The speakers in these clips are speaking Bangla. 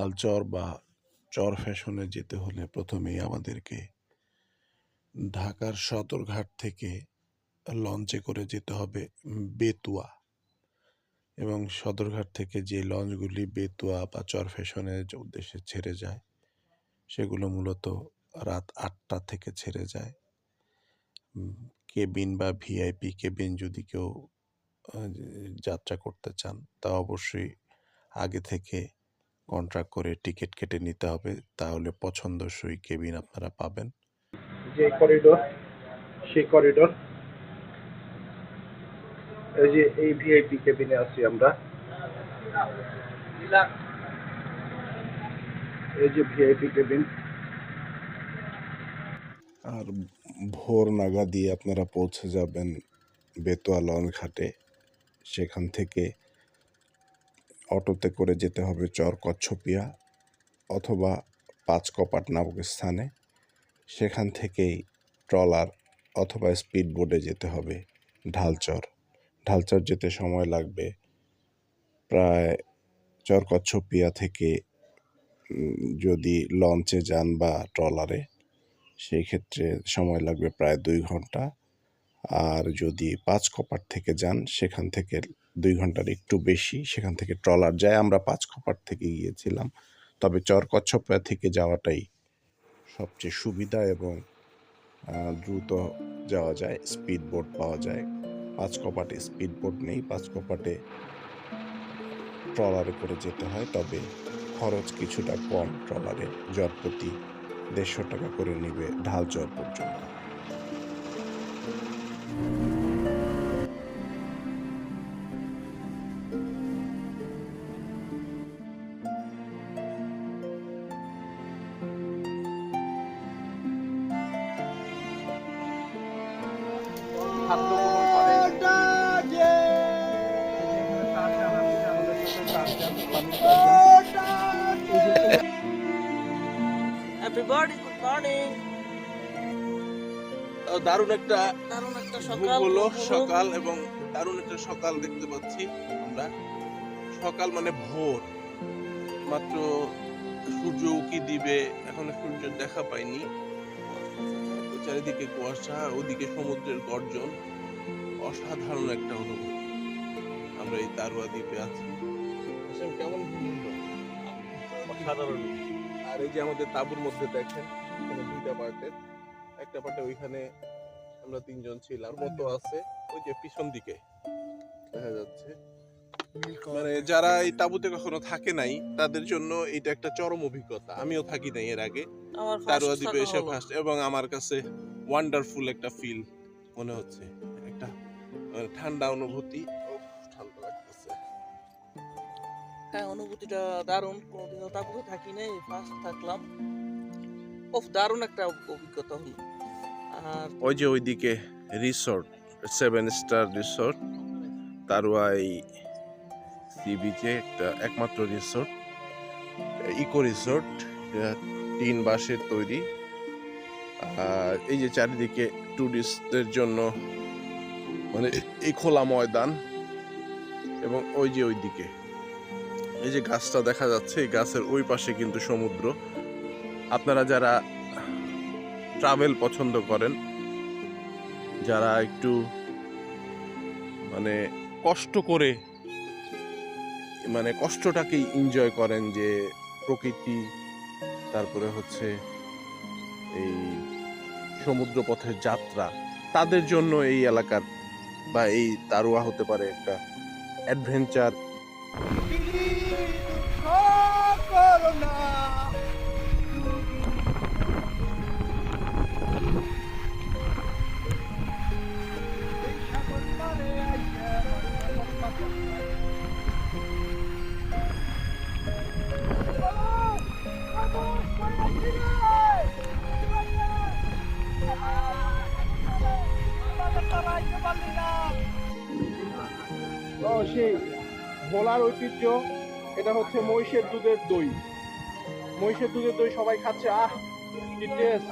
ঢালচর বা চর ফ্যাশনে যেতে হলে প্রথমেই আমাদেরকে ঢাকার সদরঘাট থেকে লঞ্চে করে যেতে হবে বেতুয়া এবং সদরঘাট থেকে যে লঞ্চগুলি বেতুয়া বা চর ফ্যাশনের উদ্দেশ্যে ছেড়ে যায়, সেগুলো মূলত রাত আটটা থেকে ছেড়ে যায়। কেবিন বা ভিআইপি কেবিন যদি কেউ যাত্রা করতে চান, তা অবশ্যই আগে থেকে কন্ট্রাক্ট করে টিকিট কেটে নিতে হবে তাহলে পছন্দসই কেবিন আপনারা পাবেন। যে করিডোর সেই করিডোর এই যে এই ভিআইপি কেবিনে আছি আমরা। এই যে ভিআইপি কেবিন আর ভোর নাগা দিয়ে আপনারা পৌঁছে যাবেন বেতোয়া লঞ্চ ঘাটে সেখান থেকে অটোতে করে যেতে হবে চর কচ্ছপিয়া অথবা পাঁচ কপাট নামক স্থানে। সেখান থেকেই ট্রলার অথবা স্পিড বোটে যেতে হবে ঢালচর। ঢালচর যেতে সময় লাগবে প্রায় চর কচ্ছপিয়া থেকে যদি লঞ্চে যান বা ট্রলারে, সেই ক্ষেত্রে সময় লাগবে প্রায় দুই ঘণ্টা। আর যদি পাঁচ কপাট থেকে যান, সেখান থেকে দুই ঘণ্টার একটু বেশি, সেখান থেকে ট্রলার যায়। আমরা পাঁচ কপাট থেকে গিয়েছিলাম। তবে চর কচ্ছপা থেকে যাওয়াটাই সবচেয়ে সুবিধা এবং দ্রুত যাওয়া যায়। স্পিড বোট পাওয়া যায়। পাঁচ কপাটে স্পিড বোট নেই, পাঁচ কপাটে ট্রলারে করে যেতে হয়। তবে খরচ কিছুটা কম ট্রলারে। জ্বর প্রতি দেড়শো টাকা করে নিবে ঢাল চর পর্যন্ত। খাদ্য গ্রহণ করে। Everybody, good morning. দারুণ একটা দারুণ একটা সকাল হলো। সকাল এবং দারুণ একটা সকাল দেখতে পাচ্ছি আমরা। সকাল মানে ভোর। মাত্র সূর্য উকি দিবে এখনও সূর্য দেখা পাইনি। চারিদিকে কুয়াশা ওদিকে সমুদ্রের গর্জন। অসাধারণ একটা অনুভূতি। আমরা এই তারুয়া দ্বীপে আছি। কেমন? অসাধারণ। আর এই যে আমাদের তাঁবুর মধ্যে দেখেন এখানে দুইটা পার্টের একটা পার্টে ওইখানে আমরা তিনজন ছিলাম। মতো আছে। ওই যে পিছন দিকে দেখা যাচ্ছে। মানে যারা এই তাঁবুতে কখনো থাকে নাই তাদের জন্য এটা একটা চরম অভিজ্ঞতা। আমিও থাকি নাই এর আগে। তারুয়া দ্বীপে এসে ফার্স্ট এবং আমার কাছে ওয়ান্ডারফুল একটা ফিল মনে হচ্ছে। একটা মানে ঠান্ডা অনুভূতি। ঠান্ডা লাগতেছে। হ্যাঁ অনুভূতিটা দারুণ। কোনোদিনও তারপরে থাকি নাই ফার্স্ট থাকলাম। ওফ দারুণ একটা অভিজ্ঞতা হলো। আর ওই যে ওইদিকে রিসোর্ট সেভেন স্টার রিসোর্ট তারুয়াই সি বিচে একটা একমাত্র রিসোর্ট ইকো রিসোর্ট তিন বাঁশের তৈরি। আর এই যে চারিদিকে ট্যুরিস্টদের জন্য মানে এই খোলা ময়দান এবং ওই যে ওইদিকে। এই যে গাছটা দেখা যাচ্ছে, এই গাছের ওই পাশে কিন্তু সমুদ্র। আপনারা যারা ট্রাভেল পছন্দ করেন, যারা একটু মানে কষ্ট করে মানে কষ্টটাকেই এনজয় করেন যে প্রকৃতি, তারপরে হচ্ছে এই সমুদ্র পথের যাত্রা। তাদের জন্য এই এলাকার বা এই তারুয়া হতে পারে একটা অ্যাডভেঞ্চার সেই ভোলার ঐতিহ্য, এটা হচ্ছে মহিষের দুধের দই। মহিষের দুধের দই সবাই খাচ্ছে, আহ, কি টেস্ট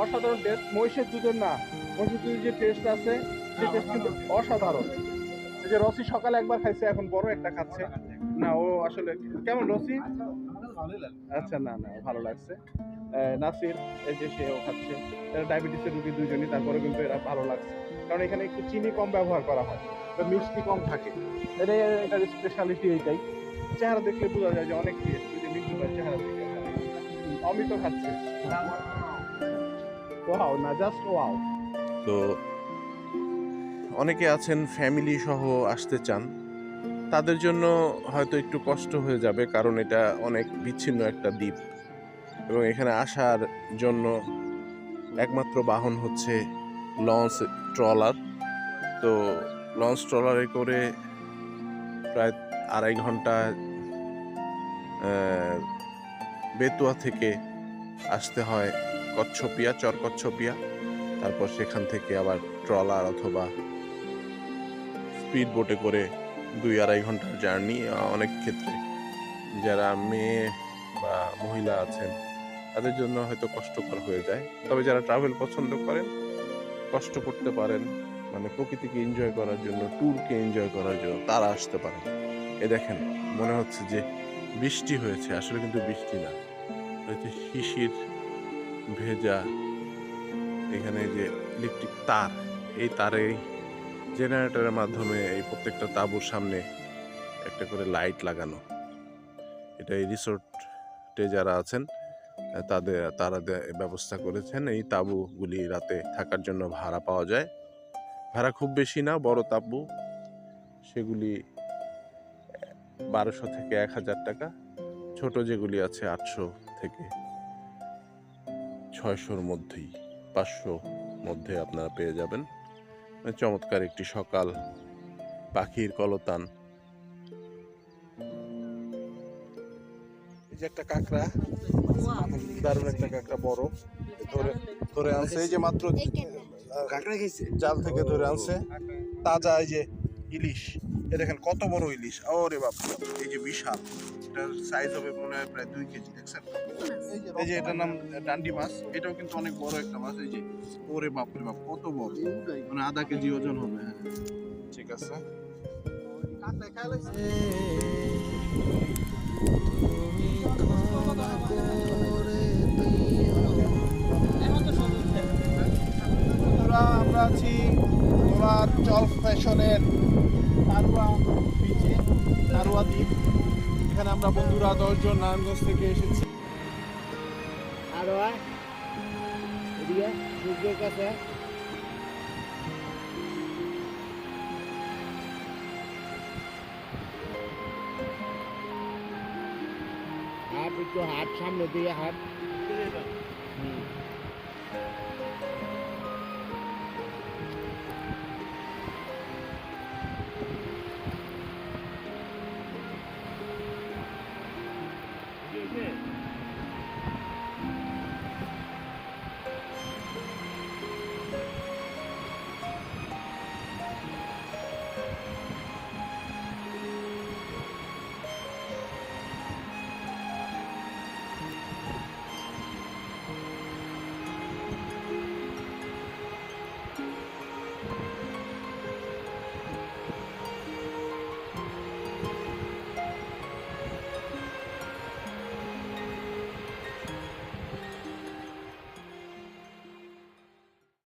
অসাধারণ টেস্ট মহিষের দুধের না। মহিষের দুধের যে টেস্ট আছে, সেই টেস্ট কিন্তু অসাধারণ। এই যে রসি সকালে একবার খাইছে, এখন বড় একটা খাচ্ছে। না, ও আসলে, কেমন রসি আচ্ছা না না, ভালো লাগছে। নাসির, এই যে সেও খাচ্ছে ডায়াবেটিসের রুগী দুজনই তারপরে কিন্তু এরা ভালো লাগছে। কারণ এখানে একটু চিনি কম ব্যবহার করা হয় তো মিষ্টি কম থাকে। এটা এটার স্পেশালিটি এইটাই। চেহারা দেখলে বোঝা যায় যে অনেক টেস্ট যে মিষ্টি চেহারা দেখে। অমিত খাচ্ছে। ওয়াও না জাস্ট ওয়াও তো অনেকে আছেন ফ্যামিলি সহ আসতে চান। তাদের জন্য হয়তো একটু কষ্ট হয়ে যাবে, কারণ এটা অনেক বিচ্ছিন্ন একটা দ্বীপ। এবং এখানে আসার জন্য একমাত্র বাহন হচ্ছে লঞ্চ ট্রলার। তো লঞ্চ ট্রলারে করে প্রায় আড়াই ঘণ্টা বেতুয়া থেকে আসতে হয় কচ্ছপিয়া চর কচ্ছপিয়া তারপর সেখান থেকে আবার ট্রলার অথবা স্পিড বোটে করে দুই আড়াই ঘণ্টার জার্নি অনেক ক্ষেত্রে। যারা মেয়ে বা মহিলা আছেন, তাদের জন্য হয়তো কষ্টকর হয়ে যায়। তবে যারা ট্রাভেল পছন্দ করেন, কষ্ট করতে পারেন। মানে প্রকৃতিকে এনজয় করার জন্য ট্যুরকে এনজয় করার জন্য তারা আসতে পারেন। এ দেখেন, মনে হচ্ছে যে বৃষ্টি হয়েছে। আসলে কিন্তু বৃষ্টি না। হচ্ছে শিশির, ভেজা, এখানে যে ইলেকট্রিক তার, এই তারে জেনারেটরের মাধ্যমে এই প্রত্যেকটা তাঁবুর সামনে একটা করে লাইট লাগানো। এটা এই রিসোর্টে যারা আছেন, তাদের, তারা ব্যবস্থা করেছেন এই তাঁবুগুলি রাতে থাকার জন্য ভাড়া পাওয়া যায়। ভাড়া খুব বেশি না, বড় তাঁবু। সেগুলি বারোশো থেকে এক হাজার টাকা, ছোট যেগুলি আছে আটশো থেকে ছয়শোর মধ্যেই পাঁচশো মধ্যে আপনারা পেয়ে যাবেন। চমৎকার একটি সকাল। পাখির কলতান। এই যে একটা কাঁকড়া। দারুণ একটা কাঁকড়া বড়। ধরে ধরে আনছে। এই যে মাত্র কাঁকড়া খেয়েছে জাল থেকে ধরে আনছে। তাজা এই যে ইলিশ। এ দেখেন কত বড় ইলিশ। ওরে বাপ এই যে বিশাল। এটার সাইজ হবে মনে হয় প্রায় দুই কেজি দেখছেন? এই যে এটার নাম ডান্ডি মাছ এটাও কিন্তু অনেক বড় একটা মাছ এই যে ওরে বাপ রে বাপ কত বড়। মানে আধা কেজি ওজন হবে হ্যাঁ। ঠিক আছে। আমরা আছি তোমার চল ফ্যাশনের তারুয়া বিচে, তারুয়া দ্বীপ। এখানে আমরা বন্ধুরা দশজন নারায়ণগঞ্জ থেকে এসেছি। আরও আয়। এদিকে সূর্যের কাছে। একটু হাট সামনে দিয়ে হাট।